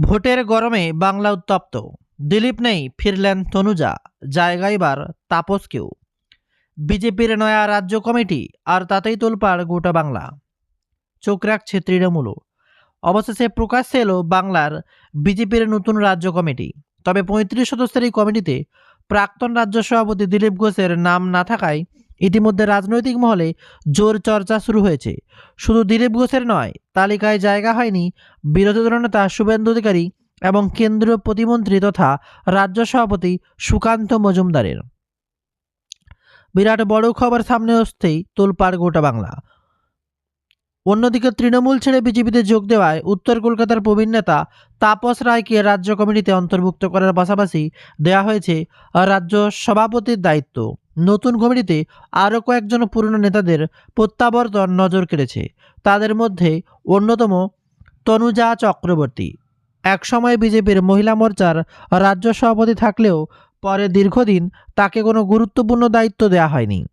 ভোটের গরমে বাংলা উত্তপ্ত। দিলীপ নেই, ফিরলেন তনুজা। জায়গা এবার তাপসকেও। বিজেপির নয়া রাজ্য কমিটি, আর তাতেই তোলপাড় গোটা বাংলা। চোখ রাখছে তৃণমূল। অবশেষে প্রকাশ্যে এলো বাংলার বিজেপির নতুন রাজ্য কমিটি। তবে পঁয়ত্রিশ সদস্যের এই কমিটিতে প্রাক্তন রাজ্য সভাপতি দিলীপ ঘোষের নাম না থাকায় ইতিমধ্যে রাজনৈতিক মহলে জোর চর্চা শুরু হয়েছে। শুধু দিলীপ ঘোষের নয়, তালিকায় জায়গা হয়নি বিরোধী দলনেতা শুভেন্দু অধিকারী এবং কেন্দ্রীয় প্রতিমন্ত্রী তথা রাজ্য সভাপতি সুকান্ত মজুমদারের। বিরাট বড় খবর সামনে আসতেই তোলপাড় গোটা বাংলা। অন্যদিকে তৃণমূল ছেড়ে বিজেপিতে যোগ দেওয়ায় উত্তর কলকাতার প্রবীণ নেতা তাপস রায়কে রাজ্য কমিটিতে অন্তর্ভুক্ত করার পাশাপাশি দেওয়া হয়েছে রাজ্য সভাপতির দায়িত্ব। নতুন কমিটিতে আরও কয়েকজন পুরনো নেতাদের প্রত্যাবর্তন নজর কেড়েছে। তাদের মধ্যে অন্যতম তনুজা চক্রবর্তী। একসময় বিজেপির মহিলা মোর্চার রাজ্য সভাপতি থাকলেও পরে দীর্ঘদিন তাকে কোনো গুরুত্বপূর্ণ দায়িত্ব দেওয়া হয়নি।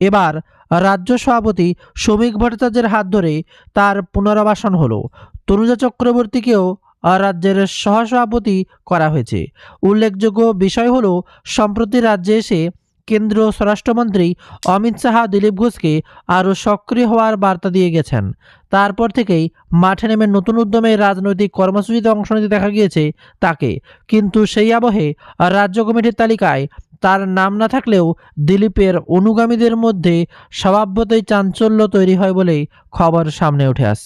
এবার রাজ্য সভাপতি শ্রমিক ভট্টাচার্যের হাত ধরে তার পুনরাবাসন হলো। তনুজা চক্রবর্তীকেও রাজ্যের সহসভাপতি করা হয়েছে। উল্লেখযোগ্য বিষয় হলো, সম্প্রতি রাজ্যে এসে কেন্দ্রীয় স্বরাষ্ট্রমন্ত্রী অমিত শাহ দিলীপ ঘোষকে আরও সক্রিয় হওয়ার বার্তা দিয়ে গেছেন। তারপর থেকেই মাঠে নেমে নতুন উদ্যমে রাজনৈতিক কর্মসূচিতে অংশ নিতে দেখা গিয়েছে তাকে। কিন্তু সেই আবহে রাজ্য কমিটির তালিকায় তার নাম না থাকলেও দিলীপের অনুগামীদের মধ্যে স্বভাবতই চাঞ্চল্য তৈরি হয় বলেই খবর সামনে উঠে আসছে।